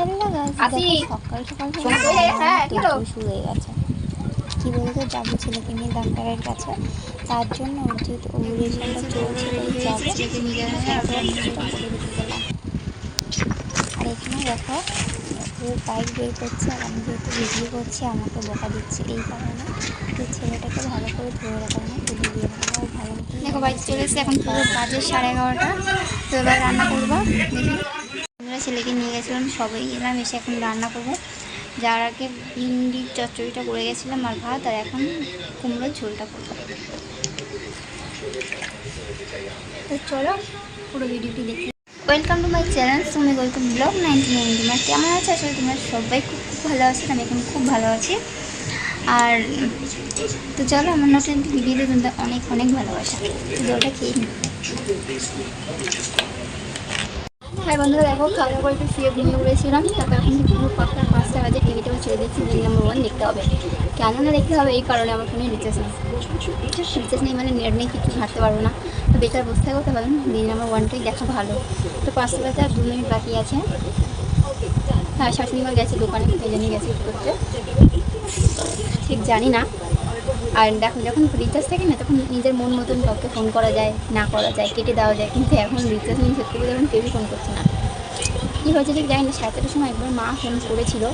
Hello সকাল সকাল হ্যাঁ, হ্যাঁ, হয়ে গেছে। কি বলতো যাব ছেলেকে নিয়ে ডাক্তারের কাছে। তার জন্য যেহেতু ওভুলেশনটা চলছিল আর এখানে দেখো ও বাইক বের করছে আর আমি যেহেতু ভিডিও করছি আমাকে বকা দিচ্ছে এই কারণে। যে ছেলেটাকে ভালো করে ধরে রাখার না তো ভিডিও ও ভালো দেখো বাড়িতে চলে এসেছে এখন পুরো বাজে সাড়ে এগারোটা। তো এবার রান্না করব দেখি। ছেলেকে নিয়ে গেছিলাম, সবাই এলাম এসে এখন রান্না করব। যার আগে ভিন্ডির চচ্চড়িটা করে গেছিলাম আর ভাত, আর এখন কুমড়োর ঝোলটা করব। তো চলো, পুরো ভিডিওটি দেখি। Welcome to my channel Sumi welcome blog ninety তোমার কেমন আছে? আসলে তোমরা সবাই খুব খুব ভালো আছো, আমি এখন খুব ভালো আছি। আর তো চলো, আমার নতুন ভিডিওতে তোমাদের অনেক অনেক ভালোবাসা। তো ওটা খেয়ে নিই। হ্যাঁ বন্ধুরা, দেখো খাওয়া দাওয়া করে একটু শুয়ে ঘুমিয়ে পড়েছিলাম তারপর এখন পুরো পাঁচটা পাঁচটা বাজে টিভিটা ছেড়ে দিচ্ছি দিন নাম্বার ওয়ান দেখতে হবে। কেন না দেখতে হবে, এই কারণে আমার ফোনে রিচার্জ নেই। রিচার্জ নেই মানে নেট নেই কিছু ঘাটতে পারব না। তো বেকার বসে থাকো, তাহলে দিন নাম্বার ওয়ানটাই দেখা ভালো। তো পাঁচটা বাজে আর দু মিনিট বাকি আছে। হ্যাঁ শাশুড়ি মা গেছে দোকানে, এই জন্যই গেছে। করতে ঠিক জানি না। আর দেখো, যখন রিচার্জ থাকে না, তখন নিজের মন মতন কাউকে ফোন করা যায়, না করা যায়, কেটে দেওয়া যায়। কিন্তু এখন রিচার্জ নিয়ে সত্যি করে এখন কেউই ফোন করছে না। কী হয়েছে ঠিক জানি না, সাড়ে চারটার সময় একবার মা ফোন করেছিল।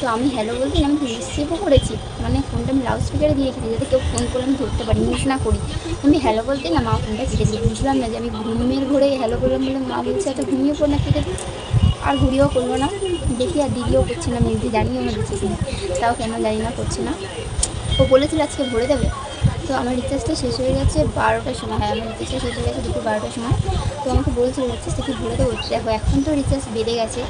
তো আমি হ্যালো বলতে আমি রিসিভও করেছি। মানে ফোনটা আমি লাউড স্পিকারে দিয়ে রেখেছি, যাতে কেউ ফোন করে আমি ধরতে পারি মিস না করি। আমি হ্যালো বলতে না, মা ফোনটা কেটে দিই বুঝলাম না যে আমি ঘুমের ঘরে হ্যালো বললাম বলে মা বলছে, এত ঘুমিয়ে পড় না কেটে আর ঘুরিও করব না। দেখি আর দিদিও করছে না মেয়েদি জানিও না নেই তাও কেন জানি না, করছে না। ও বলেছিল আজকে ভরে দেবে তো আমার রিচার্জটা শেষ হয়ে গেছে বারোটার সময়। হ্যাঁ আমার রিচার্জটা শেষ হয়ে গেছে দুপুর বারোটার সময়। তো আমাকে বলেছিল রিচার্জটা কি ভরে দেবো দেখো, এখন তো রিচার্জ বেড়ে গেছে।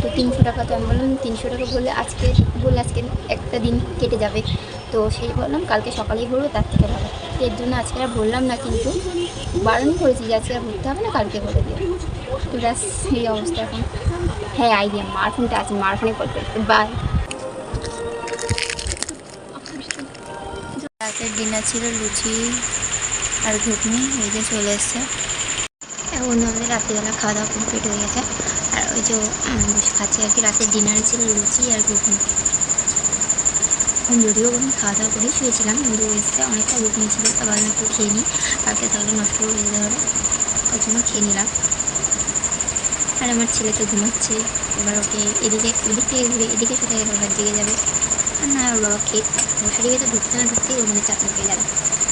তো তিনশো টাকা তো আমি বললাম, তিনশো টাকা বললে আজকে বললে আজকে একটা দিন কেটে যাবে। তো সেই বললাম, কালকে সকালেই ভরবো, তার থেকে ভালো। এর জন্য আজকে আর বললাম না, কিন্তু বারণ করেছি যে আজকে আর ভরতে হবে না, কালকে ভরে দিও তো ব্যাস, এই অবস্থা এখন। হ্যাঁ আইডিয়া মার ফোনটা আছে মার ফোনে কল করতে বাই রাতের ডিনার ছিল লুচি আর ঘুগনি, এই যে চলে এসছে। এখন আমাদের রাত্রিবেলা খাওয়া দাওয়া কমপ্লিট হয়ে গেছে। আর ওই যে খাচ্ছি আর কি, রাতের ডিনারে ছিল লুচি আর ঘুগনি। এখন যদিও আমি খাওয়া দাওয়া করেই শুয়েছিলাম, কিন্তু এসে অনেকটা ঘুগনি ছিল, তা ভাবলাম একটু খেয়ে নিই। কালকে তাহলে নষ্ট করে যেতে হবে ওই জন্য খেয়ে নিলাম। আর আমার ছেলে তো ঘুমাচ্ছে, এবার ওকে এদিকে, ওদিক থেকে ঘুরে এদিকে শুতে গেলে ওর দিকে যাবে। আর না ওর বাবা খেয়ে মশারি ভেতরে ঢুকতে না ঢুকতেই ওর মনে চাকরি পেয়ে যাবে।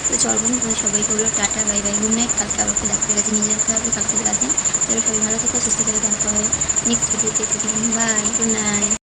তো চল বন্ধু, তোমাদের সবাইকে বলল ta-ta, bye bye good night কালকে আবার ডাক্তারের কাছে নিয়ে যেতে হবে, কালকে রাতে তাহলে সবাই ভালো থেকো, সুস্থ থেকে, দেখা হবে নেক্সট ভিডিওতে বাই গুড নাইট